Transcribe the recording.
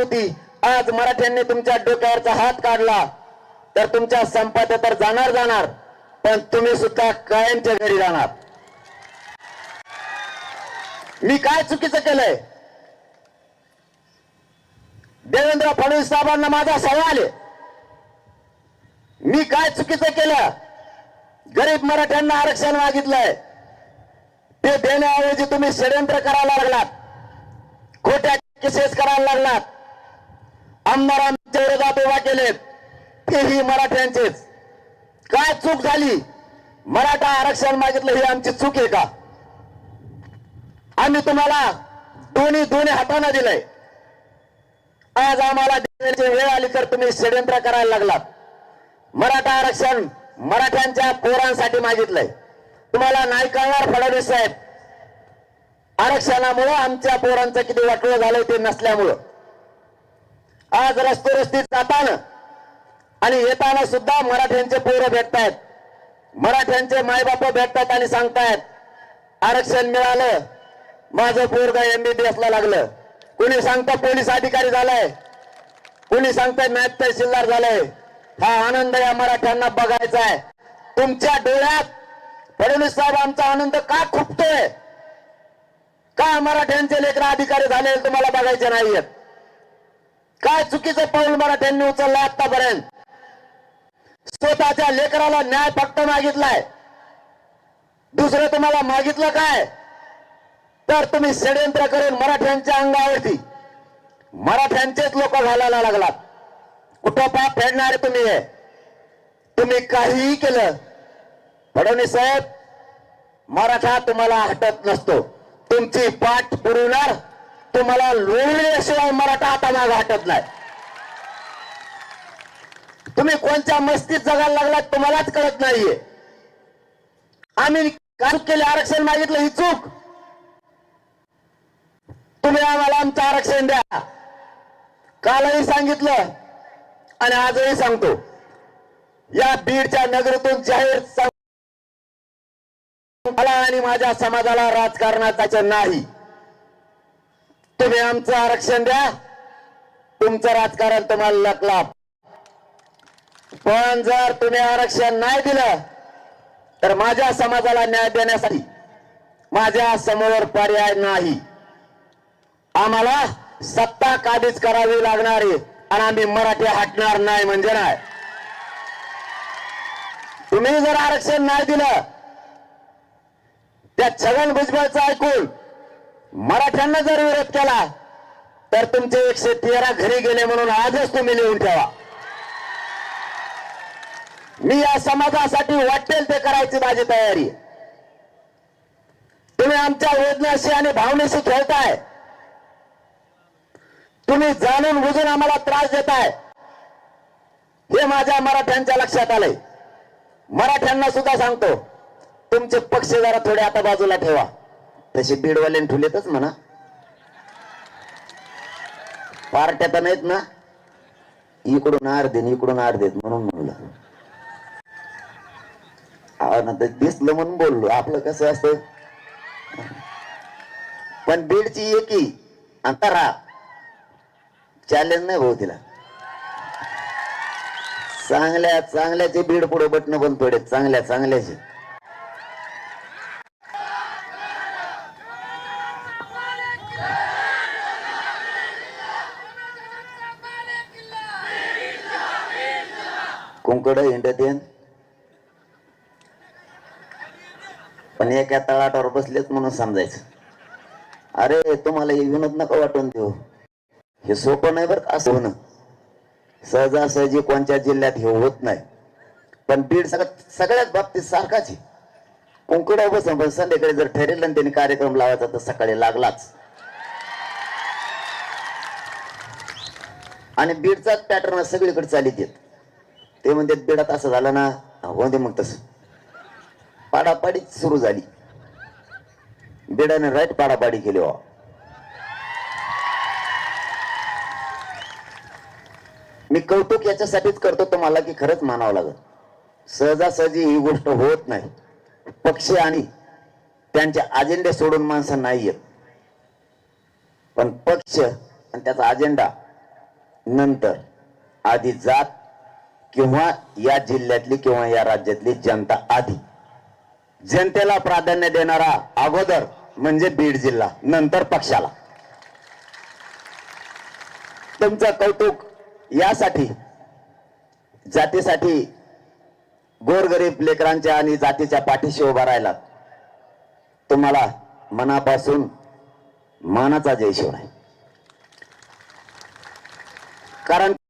होती. आज मराठ्यांनी तुमच्या डोक्यावरचा हात काढला. तर तुमच्या संपाद्य तर जाणार जाणार पण तुम्ही सुद्धा कायमच्या घरी जाणार मी काय चुकीचं केलंय? देवेंद्र फडणवीस साहेबांना माझा सवाल आहे मी काय चुकीचं केलं? गरीब मराठ्यांना आरक्षण मागितलंय. ते देण्याऐवजी तुम्ही षडयंत्र करायला लागलात. खोट्या केसेस करायला लागलात. आमदारांच्या विरोधात उभा केलेत. तेही मराठ्यांचेच. काय चूक झाली? मराठा आरक्षण मागितलं ही आमची चूक आहे का? आम्ही तुम्हाला दोन्ही दोन्ही हाताने दिलंय. आज आम्हाला देण्याची वेळ आली तर तुम्ही षडयंत्र करायला लागलात. मराठा आरक्षण मराठ्यांच्या पोरांसाठी मागितलंय. तुम्हाला नाही कळणार फडणवीस साहेब. आरक्षणामुळं आमच्या पोरांचं किती वाटलं झालंय ते नसल्यामुळं. आज रस्ते रस्ते जाताना आणि येताना सुद्धा मराठ्यांचे पोरं भेटतायत. मराठ्यांचे मायबाप भेटतात आणि सांगतायत आरक्षण मिळालं माझं पोरग एमबीबीएस ला लागलं. कुणी सांगतं पोलीस अधिकारी झालाय? कुणी सांगतंय नायब तहसीलदार झालंय? हा आनंद या मराठ्यांना बघायचा आहे तुमच्या डोळ्यात फडणवीस साहेब आमचा आनंद का खुपतोय? का मराठ्यांचे लेकर अधिकारी झाले तुम्हाला बघायचे नाहीयेत? काय चुकीचं पाऊल मराठ्यांनी उचललं आतापर्यंत? स्वतःच्या लेकराला न्याय फक्त मागितलाय. दुसरं तुम्हाला मागितलं काय? तर तुम्ही षडयंत्र करून मराठ्यांच्या अंगावरती मराठ्यांचेच लोक घालायला लागलात. कुठं पाप फेडणारे तुम्ही आहे तुम्ही काहीही केलं फडणवीस साहेब मराठा तुम्हाला हटत नसतो. तुमची पाठ पुरवणार तुम्हाला लोळल्याशिवाय मराठा आता माग हटत नाही. तुम्ही कोणत्या मस्तीत जगायला लागलात तुम्हालाच कळत नाहीये. आम्ही काय केले आरक्षण मागितलं ही चूक. तुम्ही आम्हाला आमचं आरक्षण द्या. कालही सांगितलं आणि आजही सांगतो. या बीडच्या नगरीतून जाहीर सांग- मला आणि माझ्या समाजाला राजकारणात नाही. तुम्ही आमचं आरक्षण द्या. तुमचं राजकारण तुम्हाला लकला पण जर तुम्ही आरक्षण नाही दिलं तर माझ्या समाजाला न्याय देण्यासाठी माझ्यासमोर पर्याय नाही. आम्हाला सत्ता काबीज करावी लागणार आहे आणि आम्ही मराठी हटणार नाही म्हणजे नाही. तुम्ही जर आरक्षण नाही दिलं त्या छगन भुजबळचं ऐकून मराठ्यांना जर विरोध केला तर तुमचे एकशे तेरा घरी गेले म्हणून आजच तुम्ही लिहून ठेवा. मी या समाजासाठी वाटेल ते करायची माझी तयारी. तुम्ही आमच्या वेदनाशी आणि भावनेशी खेळताय. तुम्ही जाणून बुजून आम्हाला त्रास देताय. हे माझ्या मराठ्यांच्या लक्षात आलंय. मराठ्यांना सुद्धा सांगतो तुमचे पक्ष जरा थोडे आता बाजूला ठेवा. तसे बीडवाल्याने ठेवलेतच म्हणा. पार्ट्या तर नाहीत ना. इकडून आर देन इकडून आर देत म्हणून म्हणलं. दिसलं म्हणून बोललो. आपलं कसं असतं? पण बीडची एकी राहा चॅलेंज नाही भाऊ तिला. चांगल्या चांगल्याचे बीड पुढे बटणं पण थोडे चांगल्या चांगल्याचे. कुंकड हिंडत देन पण एका तळाटावर बसलेच म्हणून समजायचं. अरे तुम्हाला हे विनोद नका वाटून देऊ. हे सोपं नाही बरं का असं होणं. सहजासहजी कोणत्या जिल्ह्यात हे होत नाही. पण बीड सगळ्यात सगळ्याच बाबतीत सारखाच आहे. कुंकडा बसून पण संध्याकाळी जर ठरेल आणि त्यांनी कार्यक्रम लावायचा तर सकाळी लागलाच. आणि बीडचाच पॅटर्न सगळीकडे चालित येत. ते म्हणते बीडात असं झालं ना. हो दे मग तस. पाडापाडी सुरू झाली. बिडाने राईट पाडापाडी केली वा मी कौतुक याच्यासाठीच करतो तुम्हाला की खरंच मानावं लागत सहजासहजी ही गोष्ट होत नाही. पक्ष आणि त्यांचे अजेंडे सोडून माणसं नाही येत. पण पक्ष आणि त्याचा अजेंडा नंतर आधी जात किंवा या जिल्ह्यातली किंवा या राज्यातली जनता आधी. जनतेला प्राधान्य देणारा अगोदर म्हणजे बीड जिल्हा नंतर पक्षाला. तुमचं कौतुक यासाठी जातीसाठी गोरगरीब लेकरांच्या आणि जातीच्या पाठीशी उभा राहिला तुम्हाला मनापासून मानाचा जय शिवराय कारण